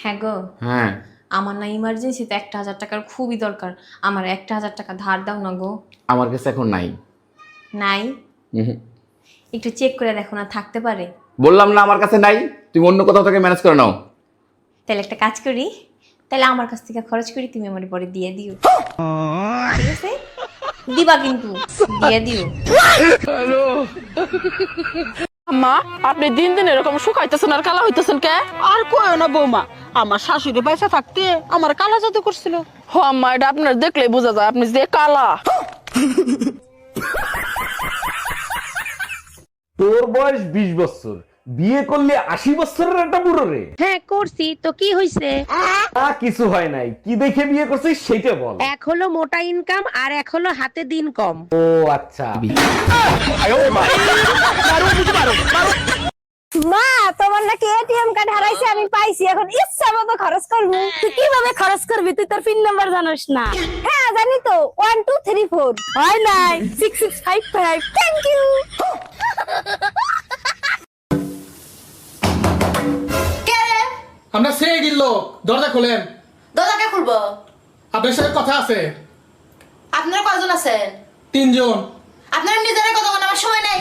হ্যাঁ গো। হ্যাঁ। আমার না ইমার্জেন্সিতে একটা হাজার টাকার খুবই দরকার। আমার একটা হাজার টাকা ধার দাও না গো। আমার কাছে এখন নাই। নাই? একটু চেক করে দেখো না থাকতে পারে? বললাম না আমার কাছে নাই তুমি অন্য কোথাও থেকে ম্যানেজ করে নাও। তাহলে একটা কাজ করি তাহলে আমার কাছ থেকে খরচ করি তুমি আমার পরে দিয়ে দিও। ঠিক আছে? দিবা কিন্তু দিয়ে দিও। মা আপনি দিন দিন এরকম শুকাইতেছেন আর কালা হইতেছেন কে? আর কয় না বৌমা আমার শাশুড়ি পয়সা থাকতে আমার কালা জাদু করছিল। হ আম্মা এটা আপনার দেখলে বোঝা যায় আপনি যে কালা। তোর বয়স বিশ বছর। বিয়ে করলে আশি বছরের একটা বুড়ো রে। হ্যাঁ করছি। তো কি হইছে? তা কিছু হয় নাই। কি দেখে বিয়ে করছিস সেইটা বল। এক হলো মোটা ইনকাম আর এক হলো হাতে দিন কম। ও আচ্ছা। মা তোমার নাকি এটিএম কার্ড হারাইছে আমি পাইছি এখন ইচ্ছা মতো খরচ করব। তুই কীভাবে খরচ করবি? তুই তোর পিন নাম্বার জানোস না। হ্যাঁ জানি তো ওয়ান টু থ্রি ফোর হয় নাই। Six six five five thank you আমরা সে গিল দরজা খুলেন। দরজাকে খুলবো? আপনার সাথে কথা আছে। আপনারা কয়জন আছেন? তিনজন। আপনারা নিজেরা কত আমার সময় নেই।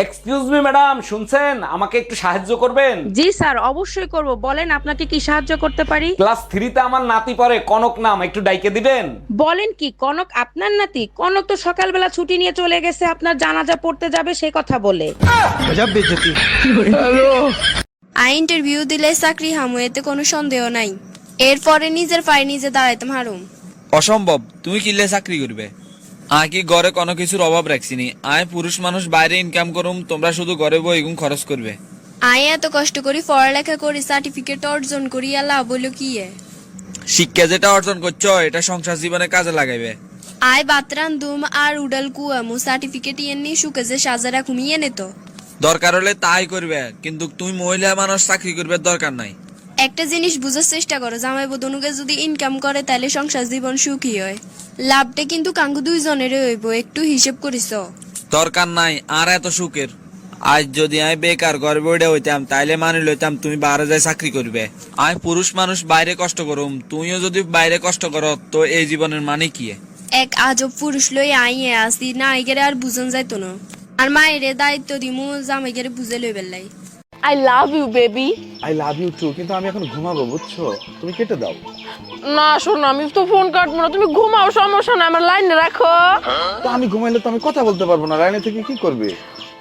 এক্সকিউজ মি ম্যাডাম শুনছেন? আমাকে একটু সাহায্য করবেন? জি স্যার অবশ্যই করব। বলেন আপনাকে কি সাহায্য করতে পারি? ক্লাস থ্রিতে আমার নাতি পড়ে কনক নাম একটু ডাইকে দিবেন? বলেন কি কনক আপনার নাতি? কনক তো সকালবেলা ছুটি নিয়ে চলে গেছে আপনার জানাজা পড়তে যাবে সেই কথা বলে। আই ইন্টারভিউ দিলে চাকরি হামু এতে কোনো সন্দেহ নাই। এরপরে নিজের পায়ে নিজে দাঁড়াইতাম হারুম অসম্ভব তুমি কিনলে চাকরি করবে? আয় কি ঘরে কোনো কিছুর অভাব রাখছিনি? আয় পুরুষ মানুষ বাইরে ইনকাম করুম তোমরা শুধু ঘরে বই এগুন খরচ করবে। আই এত কষ্ট করি পড়ালেখা করি সার্টিফিকেট অর্জন করি আল্লাহ বলো কি এ? শিক্ষা যেটা অর্জন করছ এটা সংসার জীবনে কাজে লাগাইবে। আয় বাতরান দুম আর উডাল কুয়ামু সার্টিফিকেট ইয়েনি শুকে যে সাজারা ঘুমিয়ে নে তো। দরকার হলে তাই করবে কিন্তু তুমি মহিলা মানুষ চাকরি করবে দরকার নাই। একটা জিনিস বুঝার চেষ্টা করো জামাই বদনুকে যদি ইনকাম করে তাহলে সংসার জীবন সুখী হয়। লাভটা কিন্তু কাঙ্গু দুইজনেরই হইব একটু হিসেব করিস। দরকার নাই আর এত সুখের। আজ যদি আমি বেকার ঘরে বইটা হইতাম তাইলে মানে লইতাম তুমি বাইরে যাই চাকরি করবে। আমি পুরুষ মানুষ বাইরে কষ্ট করুম। তুমিও যদি বাইরে কষ্ট করো তো এই জীবনের মানে কি? এক আজব পুরুষ লই আইয়ে আসি না আইগেরে আর বুঝন যাইতো না। আর মায়েরে দায়িত্ব দিমু জামাইগেরে বুঝে লই। বেলাই I love you baby I love you too কিন্তু আমি এখন ঘুমাবো বুঝছ? তুমি কেটে দাও। না শোনো আমি তো ফোন কাটবো না। তুমি ঘুমাও সমস্যা না আমার লাইনে রাখো। তো আমি ঘুমাইলে তো আমি কথা বলতে পারব না লাইনে থেকে কি করবে?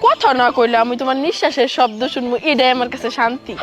কথা না কইলে আমি তোমার নিঃশ্বাসের শব্দ শুনব এটাই আমার কাছে শান্তি।